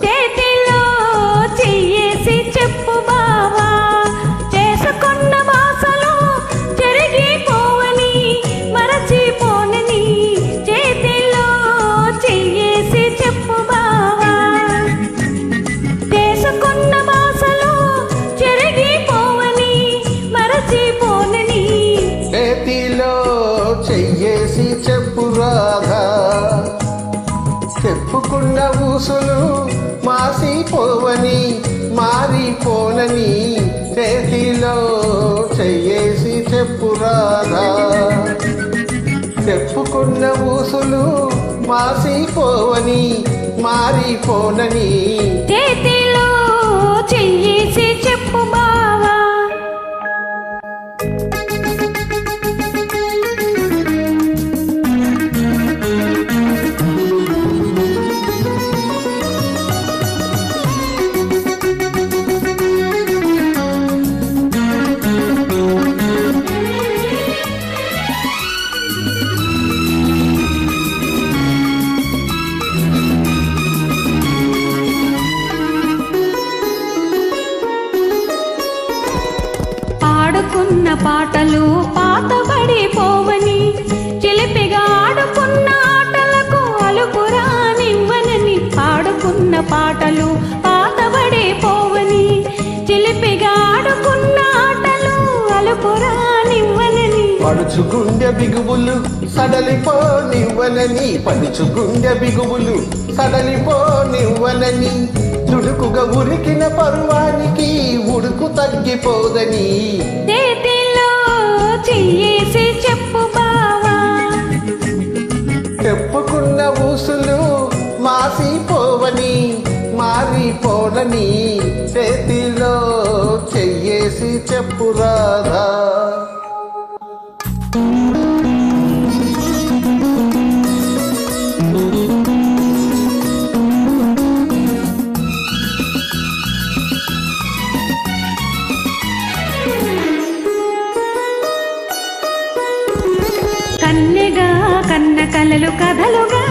చేతిలో చెయ్యేసి చెప్పు బావా. చేసుకున్న బాసలు చెరిగిపోవని మరచిపోనని చేతిలో చెయ్యేసి చెప్పు బావా. చేసుకున్న బాసలు చెరిగిపోవని మరచిపోనని చేతిలో చెయ్యేసి చెప్పు రాధా. చెప్పుకున్న ఊసులు మాసిపోవని మారిపోనని చేతిలో చెయ్యేసి చెప్పురాదా చెప్పుకున్న ఊసులు మాసిపోవని మారిపోనని పాడుకున్న పాటలు పాతబడిపోవని చిలిపిగా ఆడుకున్న ఆటలకు అలుపురానివ్వనని ఆడుకున్న పాటలు పాతబడిపోవని చిలిపిగా ఆడుకున్న ఆటలు అలుపురానివ్వనని పడుచుగుండె బిగువులు సడలిపోనివ్వనని పడుచుగుండె బిగువులు సడలిపోనివ్వనని చుడుకుగా ఉరికిన పరువానికి ఉడుకు తగ్గిపోదని. ఊసులు మాసిపోవని మారిపోనని చేతిలో చెయ్యేసి చెప్పు రాధా. కన్నెగా కన్న కలలు కథలుగా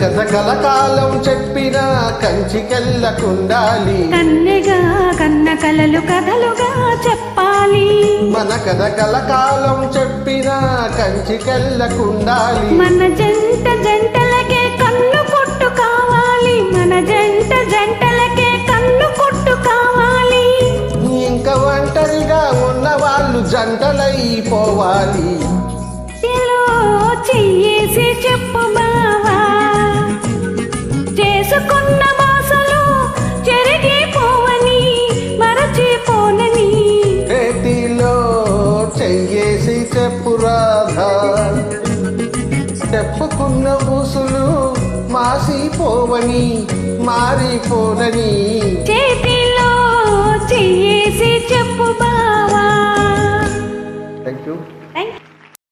వెనకథ కలకాలం చెప్పిన కంచికెళ్ళకుండాలి కన్నెగా కన్న కలలు కథలుగా చెప్పాలి. మన కథ కలకాలం చెప్పిన కంచికెళ్ళకుండాలి మన జంట జంటలకే కన్ను కొట్టు కావాలి. మన జంట జంటలకే కన్ను కొట్టు కావాలి. ఇంకా ఒంటరిగా ఉన్న వాళ్ళు జంటలైపోవాలి. చెయ్యేసి చెప్పు చేసుకున్న బాసలు చెరిగిపోవని మరచిపోనని. చేతిలో చెయ్యేసి చెప్పు రాధా. చెప్పుకున్న ఊసులు మాసిపోవని మారిపోనని. చేతిలో చెయ్యేసి చెప్పు బావా. Thank you